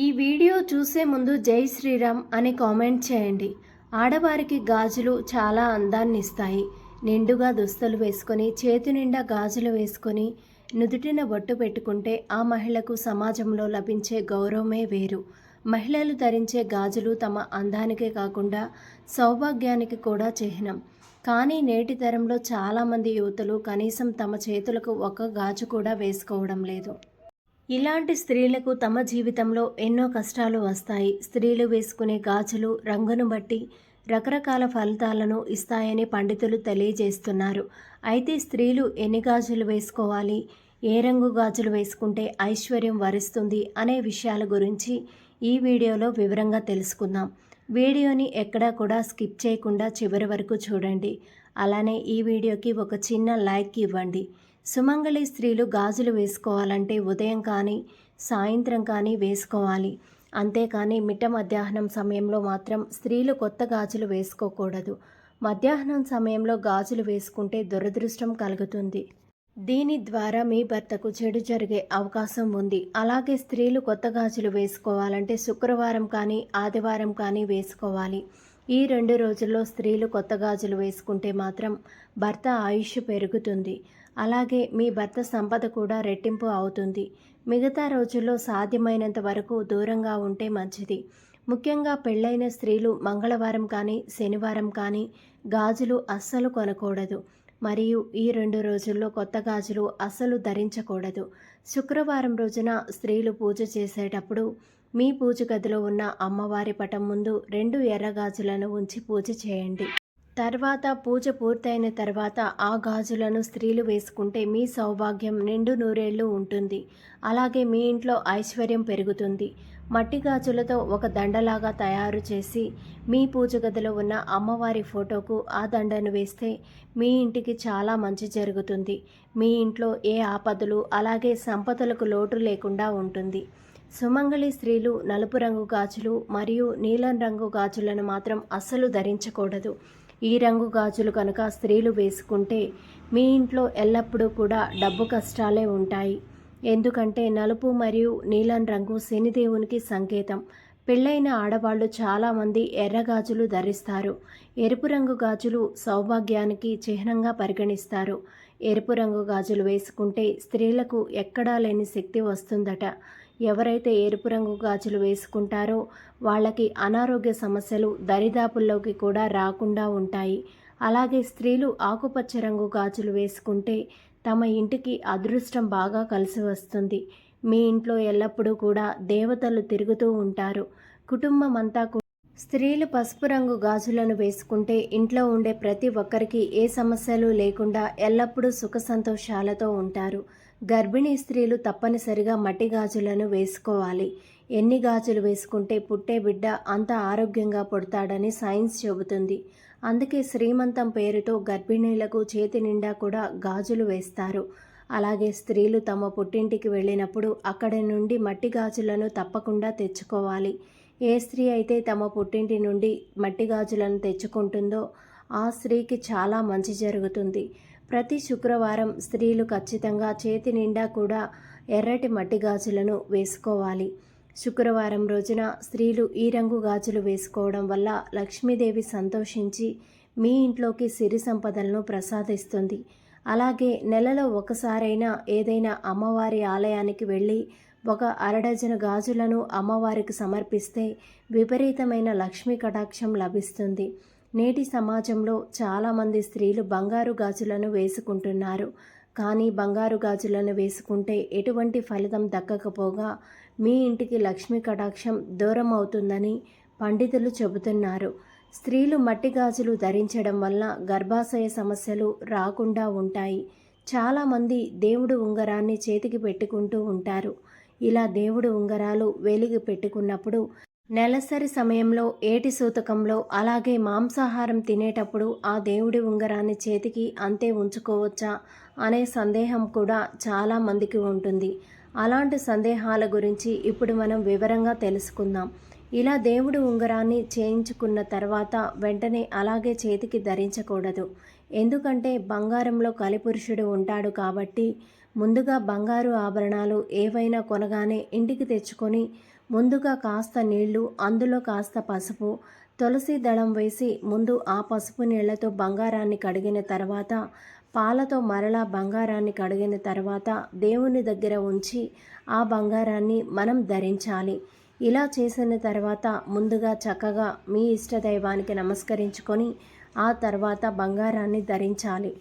ఈ వీడియో చూసే ముందు జై శ్రీరామ్ అని కామెంట్ చేయండి. ఆడవారికి గాజులు చాలా అందాన్ని ఇస్తాయి. నిండుగా దుస్తులు వేసుకొని చేతి నిండా గాజులు వేసుకొని నుదుటిన బొట్టు పెట్టుకుంటే ఆ మహిళకు సమాజంలో లభించే గౌరవమే వేరు. మహిళలు ధరించే గాజులు తమ అందానికే కాకుండా సౌభాగ్యానికి కూడా చిహ్నం. కానీ నేటి తరంలో చాలామంది యువతులు కనీసం తమ చేతులకు ఒక గాజు కూడా వేసుకోవడం లేదు. ఇలాంటి స్త్రీలకు తమ జీవితంలో ఎన్నో కష్టాలు వస్తాయి. స్త్రీలు వేసుకునే గాజులు రంగును బట్టి రకరకాల ఫలితాలను ఇస్తాయని పండితులు తెలియజేస్తున్నారు. అయితే స్త్రీలు ఎన్ని గాజులు వేసుకోవాలి? ఏ రంగు గాజులు వేసుకుంటే ఐశ్వర్యం వరిస్తుంది అనే విషయాల గురించి ఈ వీడియోలో వివరంగా తెలుసుకుందాం. వీడియోని ఎక్కడా కూడా స్కిప్ చేయకుండా చివరి వరకు చూడండి. అలానే ఈ వీడియోకి ఒక చిన్న లైక్ ఇవ్వండి. సుమంగళి స్త్రీలు గాజులు వేసుకోవాలంటే ఉదయం కానీ సాయంత్రం కానీ వేసుకోవాలి. అంతేకాని మిట్ట మధ్యాహ్నం సమయంలో మాత్రం స్త్రీలు కొత్త గాజులు వేసుకోకూడదు. మధ్యాహ్నం సమయంలో గాజులు వేసుకుంటే దురదృష్టం కలుగుతుంది. దీని ద్వారా మీ భర్తకు చెడు జరిగే అవకాశం ఉంది. అలాగే స్త్రీలు కొత్త గాజులు వేసుకోవాలంటే శుక్రవారం కానీ ఆదివారం కానీ వేసుకోవాలి. ఈ రెండు రోజుల్లో స్త్రీలు కొత్త గాజులు వేసుకుంటే మాత్రం భర్త ఆయుష్ పెరుగుతుంది. అలాగే మీ భర్త సంపద కూడా రెట్టింపు అవుతుంది. మిగతా రోజుల్లో సాధ్యమైనంత వరకు దూరంగా ఉంటే మంచిది. ముఖ్యంగా పెళ్ళైన స్త్రీలు మంగళవారం కానీ శనివారం కానీ గాజులు అస్సలు కొనకూడదు. మరియు ఈ రెండు రోజుల్లో కొత్త గాజులు అస్సలు ధరించకూడదు. శుక్రవారం రోజున స్త్రీలు పూజ చేసేటప్పుడు మీ పూజ గదిలో ఉన్న అమ్మవారి పటం ముందు రెండు ఎర్ర గాజులను ఉంచి పూజ చేయండి. తర్వాత పూజ పూర్తయిన తర్వాత ఆ గాజులను స్త్రీలు వేసుకుంటే మీ సౌభాగ్యం నిండు నూరేళ్ళు ఉంటుంది. అలాగే మీ ఇంట్లో ఐశ్వర్యం పెరుగుతుంది. మట్టి గాజులతో ఒక దండలాగా తయారు చేసి మీ పూజ గదిలో ఉన్న అమ్మవారి ఫోటోకు ఆ దండను వేస్తే మీ ఇంటికి చాలా మంచి జరుగుతుంది. మీ ఇంట్లో ఏ ఆపదలు అలాగే సంపదలకు లోటు లేకుండా ఉంటుంది. సుమంగళి స్త్రీలు నలుపు రంగు గాజులు మరియు నీలం రంగు గాజులను మాత్రం అస్సలు ధరించకూడదు. ఈ రంగు గాజులు కనుక స్త్రీలు వేసుకుంటే మీ ఇంట్లో ఎల్లప్పుడూ కూడా డబ్బు కష్టాలే ఉంటాయి. ఎందుకంటే నలుపు మరియు నీలం రంగు శనిదేవునికి సంకేతం. పెళ్ళైన ఆడవాళ్ళు చాలామంది ఎర్ర గాజులు ధరిస్తారు. ఎరుపు రంగు గాజులు సౌభాగ్యానికి చిహ్నంగా పరిగణిస్తారు. ఎరుపు రంగు గాజులు వేసుకుంటే స్త్రీలకు ఎక్కడా లేని శక్తి వస్తుందట. ఎవరైతే ఎరుపు రంగు గాజులు వేసుకుంటారో వాళ్ళకి అనారోగ్య సమస్యలు దరిదాపుల్లోకి కూడా రాకుండా ఉంటాయి. అలాగే స్త్రీలు ఆకుపచ్చ రంగు గాజులు వేసుకుంటే తమ ఇంటికి అదృష్టం బాగా కలిసి వస్తుంది. మీ ఇంట్లో ఎల్లప్పుడూ కూడా దేవతలు తిరుగుతూ ఉంటారు. కుటుంబం అంతా స్త్రీలు పసుపు రంగు గాజులను వేసుకుంటే ఇంట్లో ఉండే ప్రతి ఒక్కరికి ఏ సమస్యలు లేకుండా ఎల్లప్పుడూ సుఖ సంతోషాలతో ఉంటారు. గర్భిణీ స్త్రీలు తప్పనిసరిగా మట్టి గాజులను వేసుకోవాలి. ఎన్ని గాజులు వేసుకుంటే పుట్టే బిడ్డ అంత ఆరోగ్యంగా పుడతాడని సైన్స్ చెబుతుంది. అందుకే శ్రీమంతం పేరుతో గర్భిణీలకు చేతి నిండా కూడా గాజులు వేస్తారు. అలాగే స్త్రీలు తమ పుట్టింటికి వెళ్ళినప్పుడు అక్కడి నుండి మట్టి గాజులను తప్పకుండా తెచ్చుకోవాలి. ఏ స్త్రీ అయితే తమ పుట్టింటి నుండి మట్టి గాజులను తెచ్చుకుంటుందో ఆ స్త్రీకి చాలా మంచి జరుగుతుంది. ప్రతి శుక్రవారం స్త్రీలు ఖచ్చితంగా చేతి నిండా కూడా ఎర్రటి మట్టి గాజులను వేసుకోవాలి. శుక్రవారం రోజున స్త్రీలు ఈ రంగు గాజులు వేసుకోవడం వల్ల లక్ష్మీదేవి సంతోషించి మీ ఇంట్లోకి సిరి సంపదలను ప్రసాదిస్తుంది. అలాగే నెలలో ఒకసారైనా ఏదైనా అమ్మవారి ఆలయానికి వెళ్ళి ఒక అరడజను గాజులను అమ్మవారికి సమర్పిస్తే విపరీతమైన లక్ష్మీ కటాక్షం లభిస్తుంది. నేటి సమాజంలో చాలామంది స్త్రీలు బంగారు గాజులను వేసుకుంటున్నారు. కానీ బంగారు గాజులను వేసుకుంటే ఎటువంటి ఫలితం దక్కకపోగా మీ ఇంటికి లక్ష్మీ కటాక్షం దూరం అవుతుందని పండితులు చెబుతున్నారు. స్త్రీలు మట్టి గాజులు ధరించడం వల్ల గర్భాశయ సమస్యలు రాకుండా ఉంటాయి. చాలామంది దేవుడు ఉంగరాన్ని చేతికి పెట్టుకుంటూ ఉంటారు. ఇలా దేవుడు ఉంగరాలు వేలికి పెట్టుకున్నప్పుడు నెలసరి సమయంలో ఏటి సూతకంలో అలాగే మాంసాహారం తినేటప్పుడు ఆ దేవుడి ఉంగరాన్ని చేతికి అంతే ఉంచుకోవచ్చా అనే సందేహం కూడా చాలా మందికి ఉంటుంది. అలాంటి సందేహాల గురించి ఇప్పుడు మనం వివరంగా తెలుసుకుందాం. ఇలా దేవుడి ఉంగరాన్ని చేయించుకున్న తర్వాత వెంటనే అలాగే చేతికి ధరించకూడదు. ఎందుకంటే బంగారంలో కలిపురుషుడు ఉంటాడు కాబట్టి ముందుగా బంగారు ఆభరణాలు ఏవైనా కొనగానే ఇంటికి తెచ్చుకొని ముందుగా కాస్త నీళ్ళు అందులో కాస్త పసుపు తులసి దళం వేసి ముందు ఆ పసుపు నీళ్ళతో బంగారాన్ని కడిగిన తర్వాత పాలతో మరలా బంగారాన్ని కడిగిన తర్వాత దేవుని దగ్గర ఉంచి ఆ బంగారాన్ని మనం ధరించాలి. ఇలా చేసిన తర్వాత ముందుగా చక్కగా మీ ఇష్టదైవానికి నమస్కరించుకొని ఆ తర్వాత బంగారాన్ని ధరించాలి.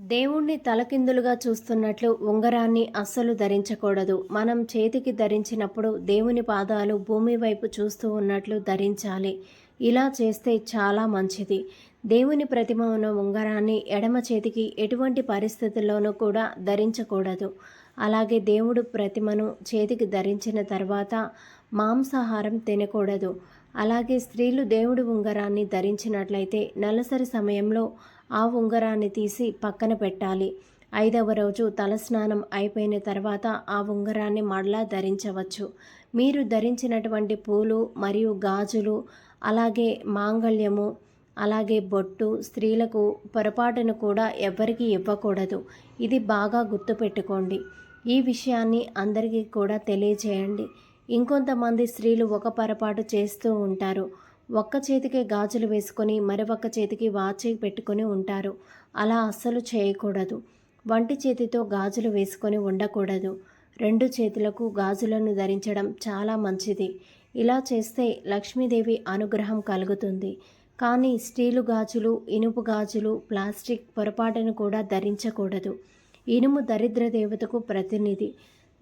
దేవుణ్ణి తలకిందులుగా చూస్తున్నట్లు ఉంగరాన్ని అస్సలు ధరించకూడదు. మనం చేతికి ధరించినప్పుడు దేవుని పాదాలు భూమి వైపు చూస్తూ ఉన్నట్లు ధరించాలి. ఇలా చేస్తే చాలా మంచిది. దేవుని ప్రతిమ ఉన్న ఉంగరాన్ని ఎడమ చేతికి ఎటువంటి పరిస్థితుల్లోనూ కూడా ధరించకూడదు. అలాగే దేవుడు ప్రతిమను చేతికి ధరించిన తర్వాత మాంసాహారం తినకూడదు. అలాగే స్త్రీలు దేవుడి ఉంగరాన్ని ధరించినట్లయితే నెలసరి సమయంలో ఆ ఉంగరాన్ని తీసి పక్కన పెట్టాలి. ఐదవ రోజు తలస్నానం అయిపోయిన తర్వాత ఆ ఉంగరాన్ని మళ్ళా ధరించవచ్చు. మీరు ధరించినటువంటి పూలు మరియు గాజులు అలాగే మాంగళ్యము అలాగే బొట్టు స్త్రీలకు పొరపాటును కూడా ఎవ్వరికీ ఇవ్వకూడదు. ఇది బాగా గుర్తుపెట్టుకోండి. ఈ విషయాన్ని అందరికీ కూడా తెలియజేయండి. ఇంకొంతమంది స్త్రీలు ఒక పొరపాటు చేస్తూ ఉంటారు. ఒక్క చేతికి గాజులు వేసుకొని మరొక చేతికి వాచి పెట్టుకొని ఉంటారు. అలా అస్సలు చేయకూడదు. వంటి చేతితో గాజులు వేసుకొని ఉండకూడదు. రెండు చేతులకు గాజులను ధరించడం చాలా మంచిది. ఇలా చేస్తే లక్ష్మీదేవి అనుగ్రహం కలుగుతుంది. కానీ స్టీలు గాజులు ఇనుపు గాజులు ప్లాస్టిక్ పొరపాటును కూడా ధరించకూడదు. ఇనుము దరిద్ర దేవతకు ప్రతినిధి.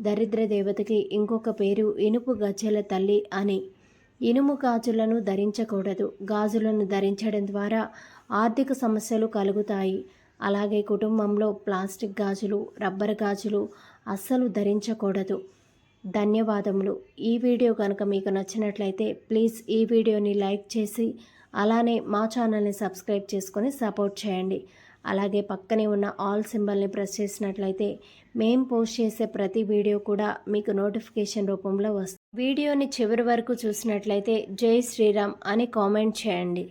దరిద్ర దేవతకి ఇంకొక పేరు ఇనుపు గజ్జల తల్లి అని. ఇనుము గాజులను ధరించకూడదు. గాజులను ధరించడం ద్వారా ఆర్థిక సమస్యలు కలుగుతాయి. అలాగే కుటుంబంలో ప్లాస్టిక్ గాజులు రబ్బర్ గాజులు అస్సలు ధరించకూడదు. ధన్యవాదములు. ఈ వీడియో కనుక మీకు నచ్చినట్లయితే ప్లీజ్ ఈ వీడియోని లైక్ చేసి అలానే మా ఛానల్ని సబ్స్క్రైబ్ చేసుకొని సపోర్ట్ చేయండి. అలాగే పక్కనే ఉన్న ఆల్ సింబల్ని ప్రెస్ చేసినట్లయితే మేం పోస్ట్ చేసే ప్రతి వీడియో కూడా మీకు నోటిఫికేషన్ రూపంలో వస్తుంది. వీడియోని చివరి వరకు చూసినట్లయితే జై శ్రీరామ్ అని కామెంట్ చేయండి.